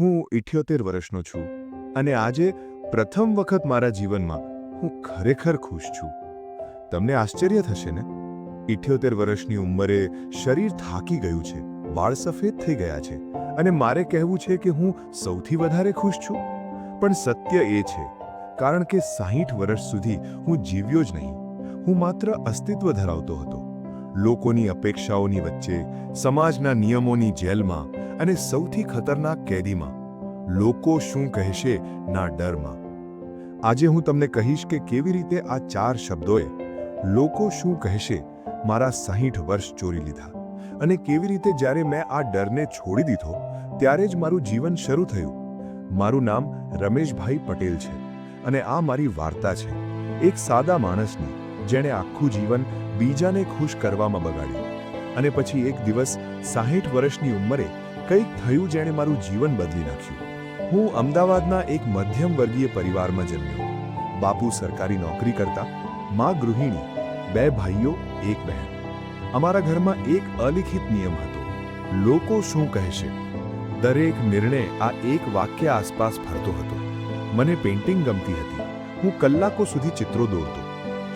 હું ઇઠ્યોતેર વર્ષનો છું અને આજે પ્રથમ વખત મારા જીવનમાં હું ખરેખર ખુશ છું. તમને આશ્ચર્ય થશે ને? ઇઠ્યોતેર વર્ષની ઉંમરે શરીર થાકી ગયું છે, વાળ સફેદ થઈ ગયા છે અને મારે કહેવું છે કે હું સૌથી વધારે ખુશ છું. પણ સત્ય એ છે, કારણ કે સાહીઠ વર્ષ સુધી હું જીવ્યો જ નહીં. હું માત્ર અસ્તિત્વ ધરાવતો હતો. લોકોની અપેક્ષાઓની વચ્ચે, સમાજના નિયમોની જેલમાં અને સૌથી ખતરનાક કેદીમાં, લોકો શું કહેશે ના ડરમાં. આજે હું તમને કહીશ કે કેવી રીતે આ ચાર શબ્દોએ લોકો શું કહેશે, મારા સાહીઠ વર્ષ ચોરી લીધા અને કેવી રીતે જ્યારે મેં આ ડરને છોડી દીધો, ત્યારે જ મારું જીવન શરૂ થયું. મારું નામ રમેશભાઈ પટેલ છે અને આ મારી વાર્તા છે. એક સાદા માણસની, જેણે આખું જીવન બીજાને ખુશ કરવામાં બગાડ્યું. અને પછી એક દિવસ સાહીઠ વર્ષની ઉંમરે કંઈક થયું જેણે મારું જીવન બદલી નાખ્યું. હું અમદાવાદના એક મધ્યમ વર્ગીય પરિવારમાં જન્મ્યો. બાપુ સરકારી નોકરી કરતા, મા ગૃહિણી, બે ભાઈઓ, એક બહેન. અમારા ઘરમાં એક અલિખિત નિયમ હતો. લોકો શું કહેશે? દરેક નિર્ણય આ એક વાક્ય આસપાસ ફરતો હતો. મને પેઇન્ટિંગ ગમતી હતી. હું કલાકો સુધી ચિત્રો દોરતો.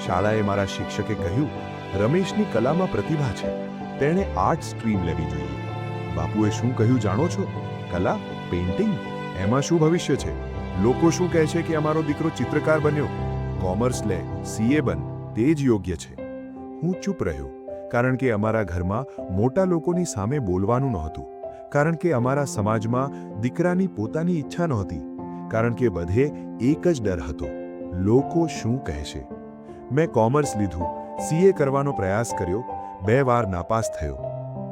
શાળાએ મારા શિક્ષકે કહ્યું રમેશની કલામાં પ્રતિભા છે. તેણે આર્ટ સ્ટ્રીમ લેવી જોઈએ. બાપુએ શું કહ્યું જાણો છો? કલા, પેઇન્ટિંગ, એમાં શું ભવિષ્ય છે? લોકો શું કહે છે કે અમારો દીકરો ચિત્રકાર બન્યો? કોમર્સ લે, સીએ બન, તે જ યોગ્ય છે. હું ચૂપ રહ્યો, કારણ કે અમારા ઘરમાં મોટા લોકોની સામે બોલવાનું નહોતું. કારણ કે અમારા સમાજમાં દીકરાની પોતાની ઈચ્છા નહોતી. કારણ કે બધે એક જ ડર હતો. લોકો શું કહેશે મેં કોમર્સ લીધું સીએ કરવાનો પ્રયાસ કર્યો, બે વાર નાપાસ થયો.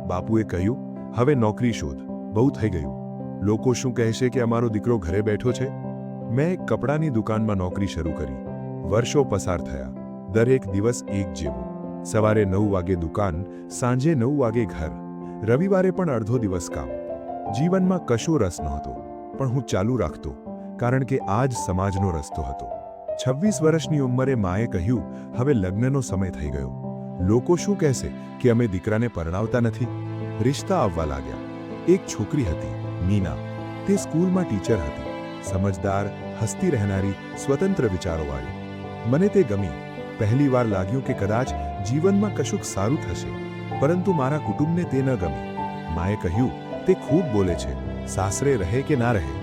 બાપુએ કહ્યું, હવે નોકરી શોધ. બહુ થઈ ગયું. લોકો શું કહેશે કે અમારો દીકરો ઘરે બેઠો છે? મેં એક કપડાની દુકાનમાં નોકરી શરૂ કરી. વર્ષો પસાર થયા. દરેક દિવસ એક જેવો. સવારે નવ વાગે દુકાન, સાંજે નવ વાગે ઘર. રવિવારે પણ અડધો દિવસ કામ. જીવનમાં કશો રસ નહોતો. પણ હું ચાલુ રાખતો, કારણ કે આ જ સમાજનો રસ્તો હતો. છવ્વીસ વર્ષની ઉંમરે માએ કહ્યું, હવે લગ્નનો સમય થઈ ગયો. લોકો શું કહેશે કે અમે દીકરાને પરણાવતા નથી? રિશ્તા આવવા લાગ્યા. એક છોકરી હતી, મીના. તે સ્કૂલમાં ટીચર હતી. સમજદાર, હસતી રહેનારી, સ્વતંત્ર વિચારોવાળી. મને તે ગમી. પહેલીવાર લાગ્યું કે કદાચ જીવનમાં કશુંક સારું થશે. પરંતુ મારા કુટુંબને તે ન ગમી. માએ કહ્યું, તે ખૂબ બોલે છે. સાસરે રહે કે ના રહે?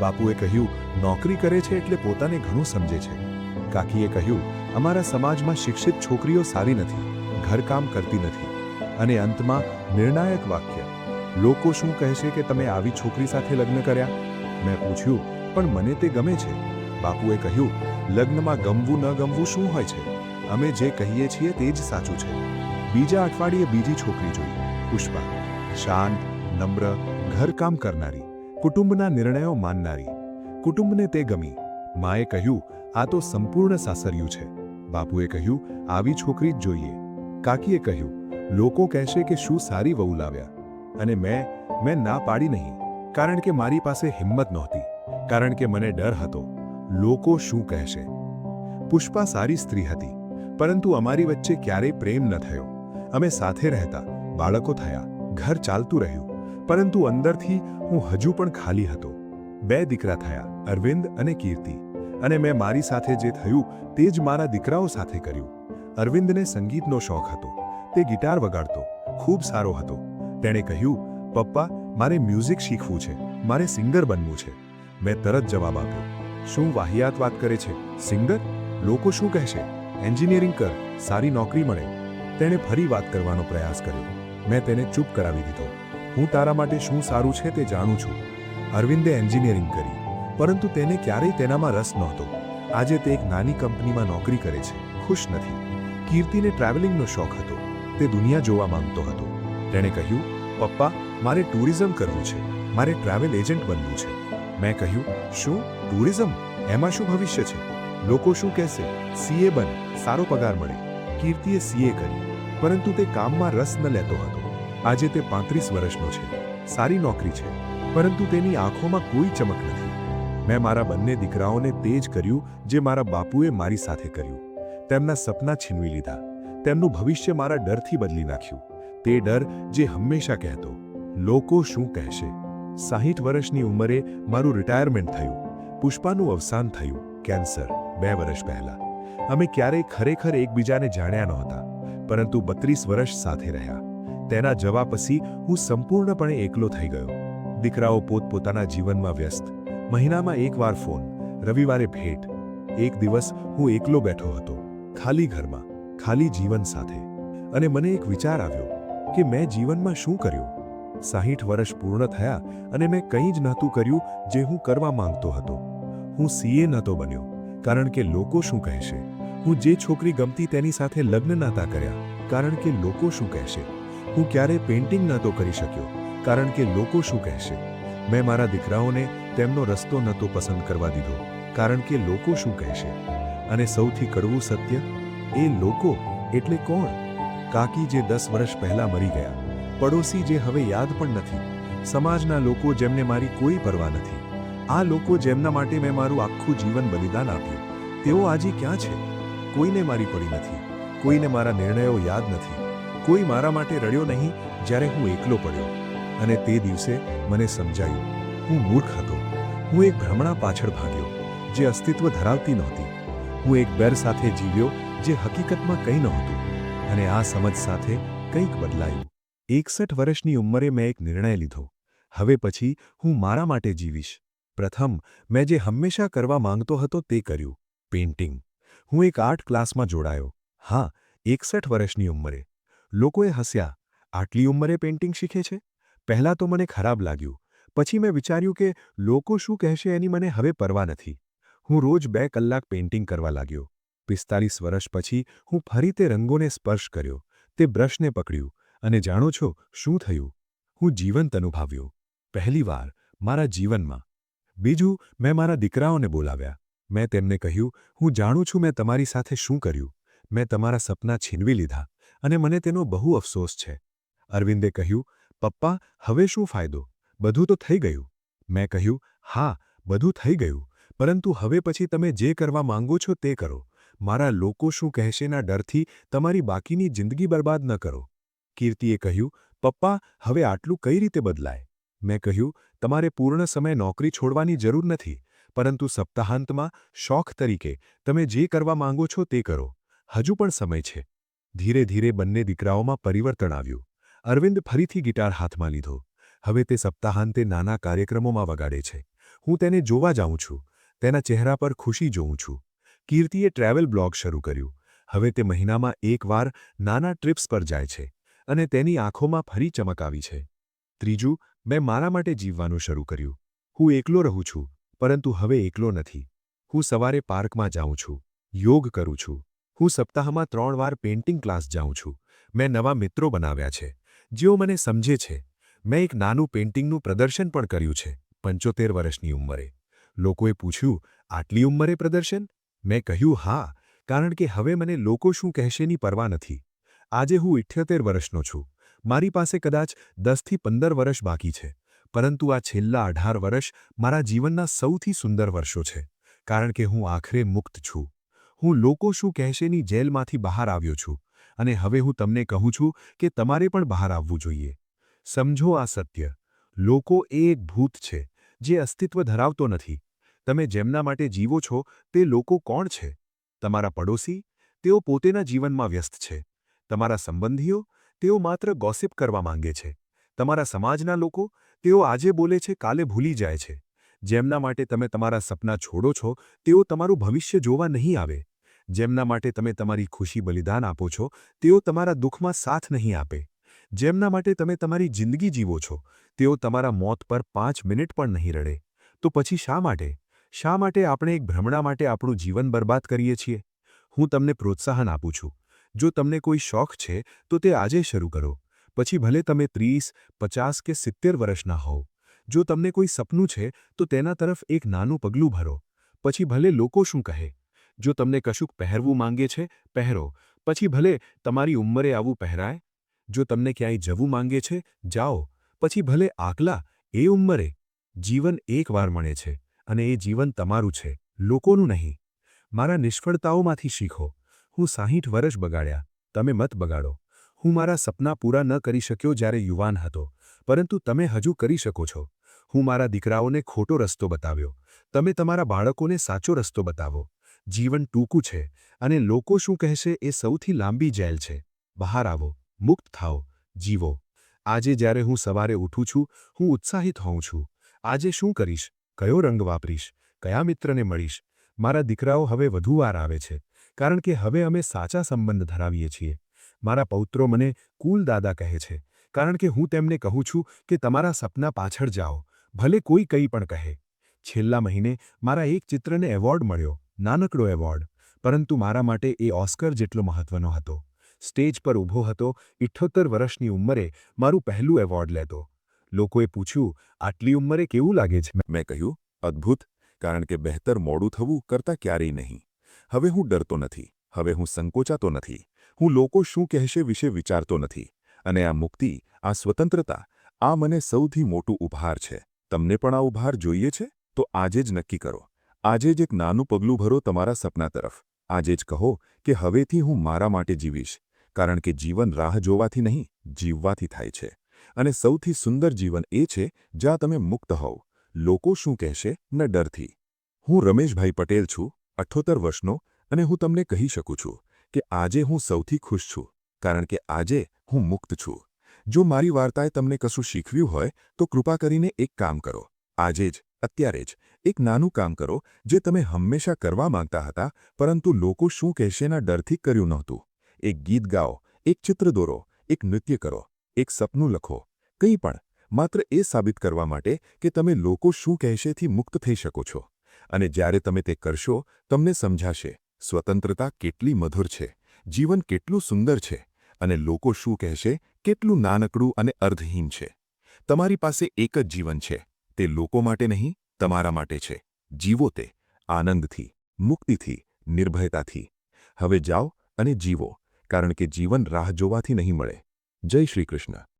બાપુએ કહ્યું, નોકરી કરે છે એટલે પોતાને ઘણું સમજે છે. કાકીએ કહ્યું, અમારા સમાજમાં શિક્ષિત છોકરીઓ સારી નથી, ઘરકામ કરતી નથી. અને અંતમાં નિર્ણાયક વાક્ય, લોકો શું કહેશે કે તમે આવી છોકરી સાથે લગ્ન કર્યા? મેં પૂછ્યું, પણ મને તે ગમે છે. બાપુએ કહ્યું, લગ્નમાં ગમવું ન ગમવું શું હોય છે? અમે જે કહીએ છીએ તે જ સાચું છે. બીજા અઠવાડિયે બીજી છોકરી જોઈ, પુષ્પા, શાંત, નમ્ર, ઘરકામ કરનારી. કુટુંબના નિર્ણયો માનનારી. કુટુંબને તે ગમી. માએ કહ્યું, આ તો સંપૂર્ણ સાસરિયું છે. બાપુએ કહ્યું, આવી છોકરી જ જોઈએ. કાકીએ કહ્યું, લોકો કહેશે કે શું સારી વહુ લાવ્યા. અને મેં મેં ના પાડી નહીં, કારણ કે મારી પાસે હિંમત નહોતી, કારણ કે મને ડર હતો. લોકો શું કહેશે? પુષ્પા સારી સ્ત્રી હતી, પરંતુ અમારી વચ્ચે ક્યારેય પ્રેમ ન થયો. અમે સાથે રહેતા, બાળકો થયા, ઘર ચાલતું રહ્યું. પરંતુ અંદરથી હું હજુ પણ ખાલી હતો. બે દીકરા થયા, અરવિંદ અને કીર્તિ. અને મેં મારી સાથે જે થયું તે જ મારા દીકરાઓ સાથે કર્યું. અરવિંદને સંગીતનો શોખ હતો. તે ગિટાર વગાડતો, ખૂબ સારો હતો. તેણે કહ્યું, પપ્પા, મારે મ્યુઝિક શીખવું છે. મારે સિંગર બનવું છે. મેં તરત જવાબ આપ્યો, શું વાહિયાત વાત કરે છે? સિંગર? લોકો શું કહેશે? એન્જિનિયરિંગ કર, સારી નોકરી મળે. તેણે ફરી વાત કરવાનો પ્રયાસ કર્યો. મેં તેને ચૂપ કરાવી દીધો. હું તારા માટે શું સારું છે તે જાણું છું. અરવિંદે એન્જિનિયરિંગ કરી, પરંતુ તેને ક્યારેય તેનામાં રસ નહોતો. આજે તે એક નાની કંપનીમાં નોકરી કરે છે, ખુશ નથી. કીર્તિને ટ્રાવેલિંગનો શોખ હતો, તે દુનિયા જોવા માંગતો હતો. તેણે કહ્યું, પપ્પા, મારે ટુરિઝમ કરવું છે, મારે ટ્રાવેલ એજન્ટ બનવું છે. મેં કહ્યું, શું? ટુરિઝમ? એમાં શું ભવિષ્ય છે? લોકો શું કહેશે? સીએ બન, સારો પગાર મળે. કીર્તિએ સીએ કરી, પરંતુ તે કામમાં રસ ન લેતો હતો. આજે તે પાંત્રીસ વર્ષનો છે. સારી નોકરી છે, પરંતુ તેની આંખોમાં કોઈ ચમક નથી. મેં મારા બંને દીકરાઓને તે જ કર્યું જે મારા બાપુએ મારી સાથે કર્યું. તેમના સપના છીનવી લીધા. તેમનું ભવિષ્ય મારા ડરથી બદલી નાખ્યું. તે ડર જે હંમેશા કહેતો, લોકો શું કહેશે? સાહીઠ વર્ષની ઉંમરે મારું રિટાયરમેન્ટ થયું. પુષ્પાનું અવસાન થયું, કેન્સર, બે વર્ષ પહેલા. અમે ક્યારેય ખરેખર એકબીજાને જાણ્યા નહોતા, પરંતુ બત્રીસ વર્ષ સાથે રહ્યા. તેના જવા પછી હું સંપૂર્ણપણે એકલો થઈ ગયો. દીકરાઓ પોતપોતાના જીવનમાં વ્યસ્ત. મહિનામાં એકવાર ફોન, રવિવારે ભેટ. એક દિવસ હું એકલો બેઠો હતો, ખાલી ઘરમાં, ખાલી જીવન સાથે. અને મને એક વિચાર આવ્યો કે મેં જીવનમાં શું કર્યું? સાહીઠ વર્ષ પૂર્ણ થયા અને મેં કંઈ જ નહોતું કર્યું જે હું કરવા માંગતો હતો. હું સીએ નહોતો બન્યો, કારણ કે લોકો શું કહેશે? હું જે છોકરી ગમતી તેની સાથે લગ્ન નહોતા કર્યા, કારણ કે લોકો શું કહેશે? હું ક્યારેય પેઇન્ટિંગ નહોતો કરી શક્યો, કારણ કે લોકો શું કહેશે? મેં મારા દીકરાઓને તેમનો રસ્તો નહોતો પસંદ કરવા દીધો, કારણ કે લોકો શું કહેશે? અને સૌથી કડવું સત્ય, એ લોકો એટલે કોણ? કાકી જે દસ વર્ષ પહેલા મરી ગયા, પડોશી જે હવે યાદ પણ નથી, સમાજના લોકો જેમને મારી કોઈ પરવા નથી, આ લોકો જેમના માટે મેં મારું આખું જીવન બલિદાન આપ્યું, તેઓ આજે ક્યાં છે? કોઈને મારી પડી નથી, કોઈને મારા નિર્ણયો યાદ નથી. કોઈ મારા માટે રડ્યો નહીં જ્યારે હું એકલો પડ્યો. અને તે દિવસે મને સમજાયું, હું મૂર્ખ હતો. હું એક ભ્રમણા પાછળ ભાગ્યો, જે અસ્તિત્વ ધરાવતી નહોતી. હું એક બેર સાથે જીવ્યો, જે હકીકતમાં કંઈ નહોતું. અને આ સમજ સાથે કંઈક બદલાયું. એકસઠ વર્ષની ઉંમરે મેં એક નિર્ણય લીધો. હવે પછી હું મારા માટે જીવીશ. પ્રથમ, મેં જે હંમેશા કરવા માંગતો હતો તે કર્યું. પેઇન્ટિંગ. હું એક આર્ટ ક્લાસમાં જોડાયો. હા, એકસઠ વર્ષની ઉંમરે. લોકોએ હસ્યા, આટલી ઉંમરે પેઇન્ટિંગ શીખે છે? પહેલાં તો મને ખરાબ લાગ્યું, પછી મેં વિચાર્યું કે લોકો શું કહેશે એની મને હવે પરવા નથી. હું રોજ બે કલાક પેઇન્ટિંગ કરવા લાગ્યો. પિસ્તાલીસ વર્ષ પછી હું ફરી તે રંગોને સ્પર્શ કર્યો, તે બ્રશને પકડ્યું, અને જાણો છો શું થયું? હું જીવંત અનુભવ્યો. પહેલીવાર મારા જીવનમાં. બીજું, મેં મારા દીકરાઓને બોલાવ્યા. મેં તેમને કહ્યું, હું જાણું છું મેં તમારી સાથે શું કર્યું. મેં તમારા સપના છીનવી લીધા. અને મને તેનો બહુ અફસોસ છે. અરવિંદે કહ્યું, પપ્પા, હવે શું ફાયદો? બધું તો થઈ ગયું. મેં કહ્યું, હા, બધું થઈ ગયું, પરંતુ હવે પછી તમે જે કરવા માંગો છો તે કરો. મારા લોકો શું કહેશેના ડરથી તમારી બાકીની જિંદગી બરબાદ ન કરો. કીર્તિએ કહ્યું, પપ્પા, હવે આટલું કઈ રીતે બદલાય? મેં કહ્યું, તમારે પૂર્ણ સમય નોકરી છોડવાની જરૂર નથી, પરંતુ સપ્તાહાંતમાં શોખ તરીકે તમે જે કરવા માંગો છો તે કરો. હજુ પણ સમય છે. ધીરે ધીરે બંને દીકરાઓમાં પરિવર્તન આવ્યું. અરવિંદ ફરીથી ગિટાર હાથમાં લીધો. હવે તે સપ્તાહાંતે નાના કાર્યક્રમોમાં વગાડે છે. હું તેને જોવા જાઉં છું. તેના ચહેરા પર ખુશી જોઉં છું. કીર્તિએ ટ્રાવેલ બ્લોગ શરૂ કર્યું. હવે તે મહિનામાં એકવાર નાના ટ્રિપ્સ પર જાય છે અને તેની આંખોમાં ફરી ચમક આવી છે. ત્રીજું, મેં મારા માટે જીવવાનું શરૂ કર્યું. હું એકલો રહું છું, પરંતુ હવે એકલો નથી. હું સવારે પાર્કમાં જાઉં છું. યોગ કરું છું. હું સપ્તાહમાં ત્રણ વાર પેઇન્ટિંગ ક્લાસ જાઉં છું. મેં નવા મિત્રો બનાવ્યા છે. જેઓ મને સમજે છે. મેં એક નાનું પેઇન્ટિંગનું પ્રદર્શન પણ કર્યું છે, પંચોતેર વર્ષની ઉંમરે. લોકોએ પૂછ્યું, આટલી ઉંમરે પ્રદર્શન? મેં કહ્યું, હા, કારણ કે હવે મને લોકો શું કહેશેની પરવા નથી. આજે હું ઇઠ્યોતેર વર્ષનો છું. મારી પાસે કદાચ દસથી પંદર વર્ષ બાકી છે. પરંતુ આ છેલ્લા અઢાર વર્ષ મારા જીવનના સૌથી સુંદર વર્ષો છે, કારણ કે હું આખરે મુક્ત છું. હું લોકો શું કહેશેની જેલમાંથી બહાર આવ્યો છું અને હવે હું તમને કહું છું કે તમારે પણ બહાર આવવું જોઈએ. સમજો આ સત્ય. લોકો એ એક ભૂત છે, જે અસ્તિત્વ ધરાવતો નથી. તમે જેમના માટે જીવો છો, તે લોકો કોણ છે? તમારા પડોશી? તેઓ પોતેના જીવનમાં વ્યસ્ત છે. તમારા સંબંધીઓ? તેઓ માત્ર ગોસિપ કરવા માંગે છે. તમારા સમાજના લોકો? તેઓ આજે બોલે છે, કાલે ભૂલી જાય છે. જેમના માટે તમે તમારા સપના છોડો છો, તેઓ તમારું ભવિષ્ય જોવા નહીં આવે. જેમના માટે તમે તમારી ખુશી બલિદાન આપો છો, તેઓ તમારા દુઃખમાં સાથ નહીં આપે. જેમના માટે તમે તમારી જિંદગી જીવો છો, તેઓ તમારા મોત પર પાંચ મિનિટ પણ નહીં રડે. તો પછી શા માટે? શા માટે આપણે એક ભ્રમણા માટે આપણું જીવન બરબાદ કરીએ છીએ? હું તમને પ્રોત્સાહન આપું છું. જો તમને કોઈ શોખ છે, તો તે આજે શરૂ કરો. પછી ભલે તમે ત્રીસ, પચાસ કે સિત્તેર વર્ષના હોવ. જો તમને કોઈ સપનું છે, તો તેના તરફ એક નાનું પગલું ભરો. પછી ભલે લોકો શું કહે જો તમને કશુંક પહેરવું માંગે છે, પહેરો. પછી ભલે તમારી ઉંમરે આવું પહેરાય. જો તમને ક્યાંય જવું માંગે છે, જાઓ. પછી ભલે આકલા, એ ઉંમરે. જીવન એકવાર મળે છે અને એ જીવન તમારું છે, લોકોનું નહીં. મારા નિષ્ફળતાઓમાંથી શીખો. હું સાહીઠ વર્ષ બગાડ્યા. તમે મત બગાડો. હું મારા સપના પૂરા ન કરી શક્યો જ્યારે યુવાન હતો. પરંતુ તમે હજુ કરી શકો છો. હું મારા દીકરાઓને ખોટો રસ્તો બતાવ્યો. તમે તમારા બાળકોને સાચો રસ્તો બતાવો. જીવન ટૂંકું છે અને લોકો શું કહેશે એ સૌથી લાંબી જેલ છે. બહાર આવો, મુક્ત થાઓ, જીવો. આજે જ્યારે હું સવારે ઉઠું છું, હું ઉત્સાહિત હોઉં છું. આજે શું કરીશ? કયો રંગ વાપરીશ? કયા મિત્રને મળીશ? મારા દીકરાઓ હવે વધુ વાર આવે છે, કારણ કે હવે અમે સાચા સંબંધ ધરાવીએ છીએ. મારા પૌત્રો મને કુલ દાદા કહે છે, કારણ કે હું તેમને કહું છું કે તમારા સપના પાછળ જાઓ, ભલે કોઈ કંઈ પણ કહે. છેલ્લા મહિને મારા એક ચિત્રને એવોર્ડ મળ્યો. નાનકડો એવોર્ડ, પરંતુ મારા માટે એ ઓસ્કર જેટલો મહત્વનો હતો. સ્ટેજ પર ઊભો હતો ઇઠ્ઠોતેર વર્ષની ઉંમરે મારું પહેલું એવોર્ડ લેતો. લોકોએ પૂછ્યું, આટલી ઉંમરે કેવું લાગે છે? મેં કહ્યું, અદ્ભુત, કારણ કે બહેતર મોડું થવું કરતાં ક્યારેય નહીં. હવે હું ડરતો નથી, હવે હું સંકોચાતો નથી, હું લોકો શું કહેશે વિશે વિચારતો નથી, અને આ મુક્તિ, આ સ્વતંત્રતા, આ મને સૌથી મોટું ઉપહાર છે. તમને પણ આ ઉપહાર જોઈએ છે? તો આજે જ નક્કી કરો. આજે જ એક નાનું પગલું ભરો તમારા સપના તરફ. આજે જ કહો કે હવેથી હું મારા માટે જીવીશ, કારણ કે જીવન રાહ જોવાથી નહીં, જીવવાથી થાય છે. અને સૌથી સુંદર જીવન એ છે, જ્યાં તમે મુક્ત હોવ. લોકો શું કહેશે? ન ડરથી. હું રમેશભાઈ પટેલ છું, અઠ્ઠોતર વર્ષનો, અને હું તમને કહી શકું છું કે આજે હું સૌથી ખુશ છું, કારણ કે આજે હું મુક્ત છું. જો મારી વાર્તાએ તમને કશું શીખવ્યું હોય, તો કૃપા કરીને એક કામ કરો. આજે જ અત્યારે જ. એક નાનું કામ કરો, જે તમે હંમેશા કરવા માંગતા હતા, પરંતુ લોકો શું કહેશેના ડરથી કર્યું નહોતું. એક ગીત ગાઓ, એક ચિત્ર દોરો, એક નૃત્ય કરો, એક સપનું લખો. કંઈ પણ. માત્ર એ સાબિત કરવા માટે કે તમે લોકો શું કહેશેથી મુક્ત થઈ શકો છો. અને જ્યારે તમે તે કરશો, તમને સમજાશે, સ્વતંત્રતા કેટલી મધુર છે, જીવન કેટલું સુંદર છે, અને લોકો શું કહેશે, કેટલું નાનકડું અને અર્ધહીન છે. તમારી પાસે એક જ જીવન છે. તે લોકો માટે નહીં, તમારા માટે છે. જીવો તે, આનંદથી, મુક્તિથી, નિર્ભયતાથી. હવે જાઓ અને જીવો, કારણ કે જીવન રાહ જોવાથી નહીં મળે. જય શ્રી કૃષ્ણ.